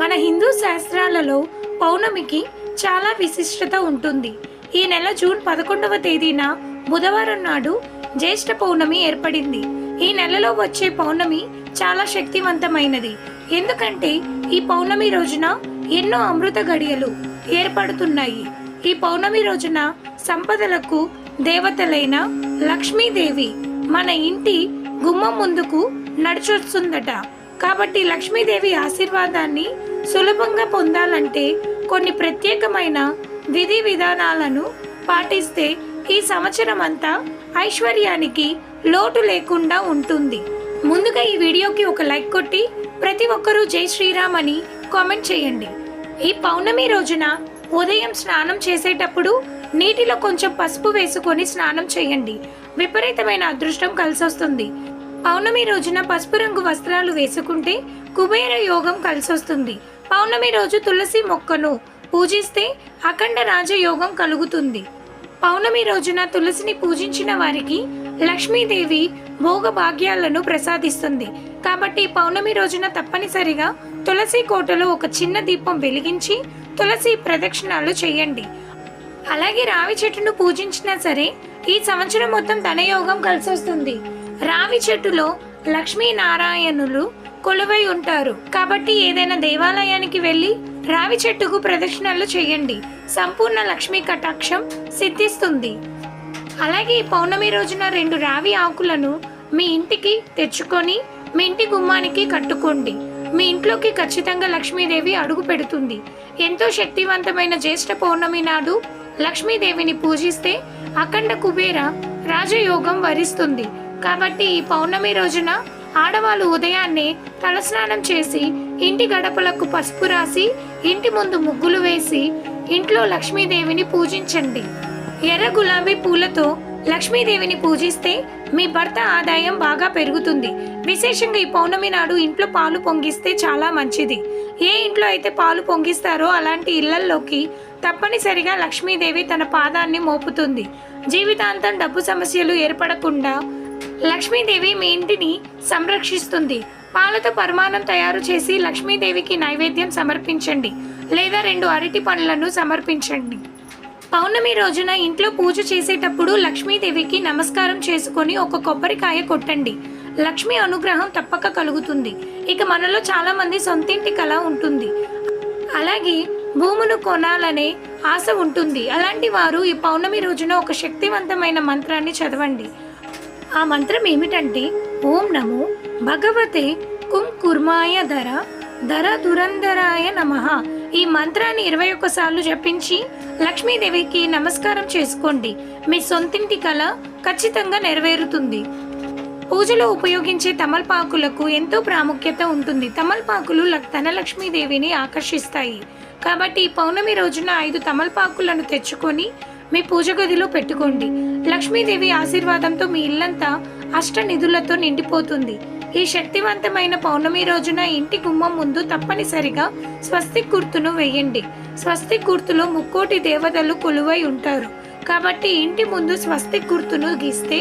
మన హిందూ శాస్త్రాలలో పౌర్ణమికి చాలా విశిష్టత ఉంటుంది. ఈ నెల జూన్ పదకొండవ తేదీన బుధవారం నాడు జ్యేష్ఠ పౌర్ణమి ఏర్పడింది. ఈ నెలలో వచ్చే పౌర్ణమి చాలా శక్తివంతమైనది. ఎందుకంటే ఈ పౌర్ణమి రోజున ఎన్నో అమృత గడియలు ఏర్పడుతున్నాయి. ఈ పౌర్ణమి రోజున సంపదలకు దేవతలైన లక్ష్మీదేవి మన ఇంటి గుమ్మం ముందుకు నడిచొస్తుందట. కాబట్టి లక్ష్మీదేవి ఆశీర్వాదాన్ని సులభంగా పొందాలంటే కొన్ని ప్రత్యేకమైన విధి విధానాలను పాటిస్తే ఈ సంవత్సరం అంతా ఐశ్వర్యానికి లోటు లేకుండా ఉంటుంది. ముందుగా ఈ వీడియోకి ఒక లైక్ కొట్టి ప్రతి ఒక్కరూ జై శ్రీరామ్ అని కామెంట్ చేయండి. ఈ పౌర్ణమి రోజున ఉదయం స్నానం చేసేటప్పుడు నీటిలో కొంచెం పసుపు వేసుకొని స్నానం చేయండి. విపరీతమైన అదృష్టం కలిసొస్తుంది. పౌర్ణమి రోజున పసుపు రంగు వస్త్రాలు వేసుకుంటే కుబేర యోగం కలిసొస్తుంది. పౌర్ణమి రోజు తులసి మొక్కను పూజిస్తే అఖండ రాజయోగం కలుగుతుంది. పౌర్ణమి రోజున తులసిని పూజించిన వారికి లక్ష్మీదేవి భోగ భాగ్యాలను ప్రసాదిస్తుంది. కాబట్టి పౌర్ణమి రోజున తప్పనిసరిగా తులసి కోటలో ఒక చిన్న దీపం వెలిగించి తులసి ప్రదక్షిణాలు చేయండి. అలాగే రావి చెట్టును పూజించినా సరే ఈ సంవత్సరం మొత్తం ధనయోగం కలిసి వస్తుంది రావి చెట్టులో లక్ష్మీనారాయణులు కొలువై ఉంటారు. కాబట్టి ఏదైనా దేవాలయానికి వెళ్ళి రావి చెట్టుకు ప్రదక్షిణలు చేయండి. సంపూర్ణ లక్ష్మీ కటాక్షం సిద్ధిస్తుంది. అలాగే ఈ పౌర్ణమి రోజున రెండు రావి ఆకులను మీ ఇంటికి తెచ్చుకొని మీ ఇంటి గుమ్మానికి కట్టుకోండి. మీ ఇంట్లోకి ఖచ్చితంగా లక్ష్మీదేవి అడుగు పెడుతుంది. ఎంతో శక్తివంతమైన జ్యేష్ఠ పౌర్ణమి నాడు లక్ష్మీదేవిని పూజిస్తే అఖండ కుబేర రాజయోగం వరిస్తుంది. కాబట్టి ఈ పౌర్ణమి రోజున ఆడవాళ్ళు ఉదయాన్నే తలస్నానం చేసి ఇంటి గడపలకు పసుపు రాసి ఇంటి ముందు ముగ్గులు వేసి ఇంట్లో లక్ష్మీదేవిని పూజించండి. ఎర్ర గులాబీ పూలతో లక్ష్మీదేవిని పూజిస్తే మీ భర్త ఆదాయం బాగా పెరుగుతుంది. విశేషంగా ఈ పౌర్ణమి నాడు ఇంట్లో పాలు పొంగిస్తే చాలా మంచిది. ఏ ఇంట్లో అయితే పాలు పొంగిస్తారో అలాంటి ఇళ్ళల్లోకి తప్పనిసరిగా లక్ష్మీదేవి తన పాదాన్ని మోపుతుంది. జీవితాంతం డబ్బు సమస్యలు ఏర్పడకుండా లక్ష్మీదేవి మీ ఇంటిని సంరక్షిస్తుంది. పాలతో పరమానం తయారు చేసి లక్ష్మీదేవికి నైవేద్యం సమర్పించండి. లేదా రెండు అరటి పండ్లను సమర్పించండి. పౌర్ణమి రోజున ఇంట్లో పూజ చేసేటప్పుడు లక్ష్మీదేవికి నమస్కారం చేసుకొని ఒక కొబ్బరికాయ కొట్టండి. లక్ష్మి అనుగ్రహం తప్పక కలుగుతుంది. ఇక మనలో చాలా మంది సొంతింటి కళ ఉంటుంది. అలాగే భూమును కొనాలనే ఆశ ఉంటుంది. అలాంటి వారు ఈ పౌర్ణమి రోజున ఒక శక్తివంతమైన మంత్రాన్ని చదవండి. ఆ మంత్రం ఏమిటంటే ఓం నమో భగవతే కుంకుర్మాయ ధర ధర దురంధరాయ నమః. ఈ మంత్రాన్ని ఇరవై ఒక్కసార్లు జపించి లక్ష్మీదేవికి నమస్కారం చేసుకోండి. మీ సొంతింటి కళ ఖచ్చితంగా నెరవేరుతుంది. పూజలో ఉపయోగించే తమలపాకులకు ఎంతో ప్రాముఖ్యత ఉంటుంది. తమలపాకులు లక్- ధనలక్ష్మీదేవిని ఆకర్షిస్తాయి. కాబట్టి ఈ పౌర్ణమి రోజున ఐదు తమలపాకులను తెచ్చుకొని మీ పూజ గదిలో పెట్టుకోండి. లక్ష్మీదేవి ఆశీర్వాదంతో మీ ఇల్లంతా అష్ట నిధులతో నిండిపోతుంది. ఈ శక్తివంతమైన పౌర్ణమి రోజున ఇంటి గుమ్మం ముందు తప్పనిసరిగా స్వస్తిక్ గుర్తును వేయండి. స్వస్తిక్ గుర్తులో ముక్కోటి దేవతలు కొలువై ఉంటారు. కాబట్టి ఇంటి ముందు స్వస్తిక్ గుర్తును గీస్తే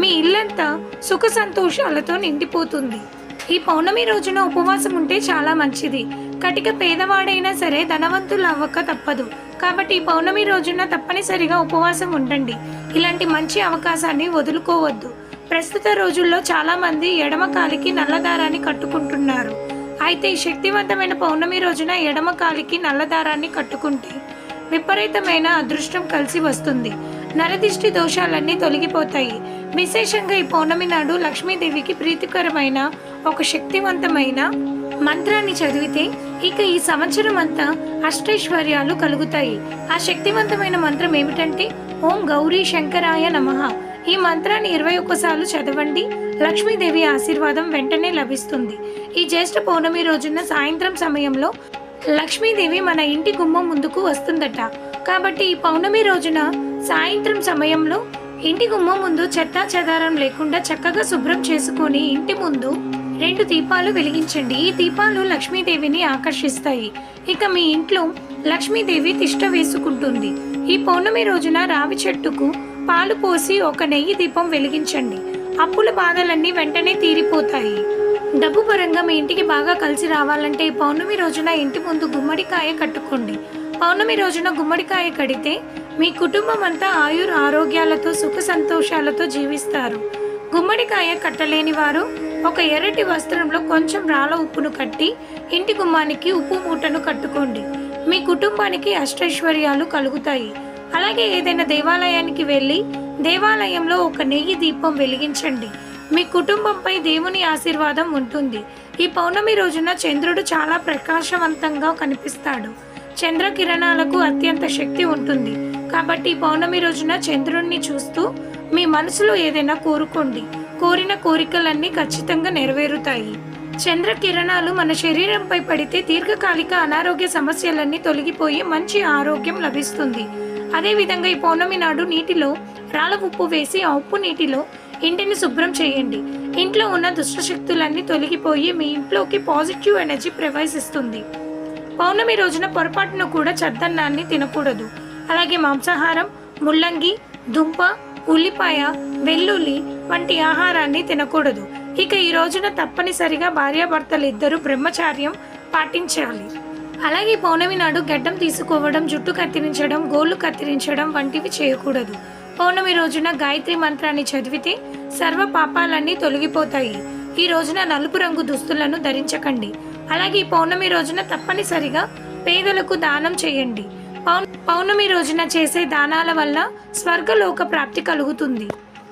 మీ ఇల్లంతా సుఖ సంతోషాలతో నిండిపోతుంది. ఈ పౌర్ణమి రోజున ఉపవాసం ఉంటే చాలా మంచిది. కటిక పేదవాడైనా సరే ధనవంతులు అవ్వక తప్పదు. కాబట్టి ఈ పౌర్ణమి రోజున తప్పనిసరిగా ఉపవాసం ఉండండి. ఇలాంటి మంచి అవకాశాన్ని వదులుకోవద్దు. ప్రస్తుత రోజుల్లో చాలా మంది ఎడమ కాలికి నల్లదారాన్ని కట్టుకుంటున్నారు. అయితే ఈ శక్తివంతమైన పౌర్ణమి రోజున ఎడమ కాలికి నల్లదారాన్ని కట్టుకుంటే విపరీతమైన అదృష్టం కలిసి వస్తుంది. నరదిష్టి దోషాలన్నీ తొలగిపోతాయి. విశేషంగా ఈ పౌర్ణమి నాడు లక్ష్మీదేవికి ప్రీతికరమైన ఒక శక్తివంతమైన మంత్రాన్ని చదివితే ఇక ఈ సంవత్సరం అంతా అష్టైశ్వర్యాలు కలుగుతాయి. ఆ శక్తివంతమైన మంత్రం ఏమిటంటే ఓం గౌరీ శంకరాయ నమః. ఈ మంత్రాన్ని ఇరవై ఒక్కసార్లు చదవండి. లక్ష్మీదేవి ఆశీర్వాదం వెంటనే లభిస్తుంది. ఈ జ్యేష్ఠ పౌర్ణమి రోజున సాయంత్రం సమయంలో లక్ష్మీదేవి మన ఇంటి గుమ్మం ముందుకు వస్తుందట. కాబట్టి ఈ పౌర్ణమి రోజున సాయంత్రం సమయంలో ఇంటి గుమ్మం ముందు చెత్తా చెదారం లేకుండా చక్కగా శుభ్రం చేసుకొని ఇంటి ముందు రెండు దీపాలు వెలిగించండి. ఈ దీపాలు లక్ష్మీదేవిని ఆకర్షిస్తాయి. ఇక మీ ఇంట్లో లక్ష్మీదేవి తిష్ట వేసుకుంటుంది. ఈ పౌర్ణమి రోజున రావి చెట్టుకు పాలు పోసి ఒక నెయ్యి దీపం వెలిగించండి. అప్పుల బాధలన్నీ వెంటనే తీరిపోతాయి. డబ్బు పరంగా మీ ఇంటికి బాగా కలిసి రావాలంటే ఈ పౌర్ణమి రోజున ఇంటి ముందు గుమ్మడికాయ కట్టుకోండి. పౌర్ణమి రోజున గుమ్మడికాయ కడితే మీ కుటుంబం అంతా ఆయుర్ ఆరోగ్యాలతో సుఖ సంతోషాలతో జీవిస్తారు. గుమ్మడికాయ కట్టలేని వారు ఒక ఎర్రటి వస్త్రంలో కొంచెం రాళ్ళ ఉప్పును కట్టి ఇంటి గుమ్మానికి ఉప్పు మూటను కట్టుకోండి. మీ కుటుంబానికి అష్టైశ్వర్యాలు కలుగుతాయి. అలాగే ఏదైనా దేవాలయానికి వెళ్ళి దేవాలయంలో ఒక నెయ్యి దీపం వెలిగించండి. మీ కుటుంబంపై దేవుని ఆశీర్వాదం ఉంటుంది. ఈ పౌర్ణమి రోజున చంద్రుడు చాలా ప్రకాశవంతంగా కనిపిస్తాడు. చంద్ర కిరణాలకు అత్యంత శక్తి ఉంటుంది. కాబట్టి పౌర్ణమి రోజున చంద్రుణ్ణి చూస్తూ మీ మనసులో ఏదైనా కోరుకోండి. కోరిన కోరికలన్నీ ఖచ్చితంగా నెరవేరుతాయి. చంద్ర కిరణాలు మన శరీరంపై పడితే దీర్ఘకాలిక అనారోగ్య సమస్యలన్నీ తొలగిపోయి మంచి ఆరోగ్యం లభిస్తుంది. అదేవిధంగా ఈ పౌర్ణమి నాడు నీటిలో రాళ్ళ ఉప్పు వేసి ఆ ఉప్పు నీటిలో ఇంటిని శుభ్రం చేయండి. ఇంట్లో ఉన్న దుష్టశక్తులన్నీ తొలగిపోయి మీ ఇంట్లోకి పాజిటివ్ ఎనర్జీ ప్రవేశిస్తుంది. పౌర్ణమి రోజున పొరపాటున కూడా చద్దన్నాన్ని తినకూడదు. అలాగే మాంసాహారం ముల్లంగి దుంప ఉల్లిపాయ వెల్లుల్లి వంటి ఆహారాన్ని తినకూడదు. ఇక ఈ రోజున తప్పనిసరిగా భార్యాభర్తలు ఇద్దరు బ్రహ్మచార్యం పాటించాలి. అలాగే పౌర్ణమి నాడు గడ్డం తీసుకోవడం జుట్టు కత్తిరించడం గోళ్ళు కత్తిరించడం వంటివి చేయకూడదు. పౌర్ణమి రోజున గాయత్రి మంత్రాన్ని చదివితే సర్వ పాపాలన్నీ తొలగిపోతాయి. ఈ రోజున నలుపు రంగు దుస్తులను ధరించకండి. అలాగే ఈ పౌర్ణమి రోజున తప్పనిసరిగా పేదలకు దానం చేయండి. పౌ- పౌర్ణమి రోజున చేసే దానాల వల్ల స్వర్గలోక ప్రాప్తి కలుగుతుంది.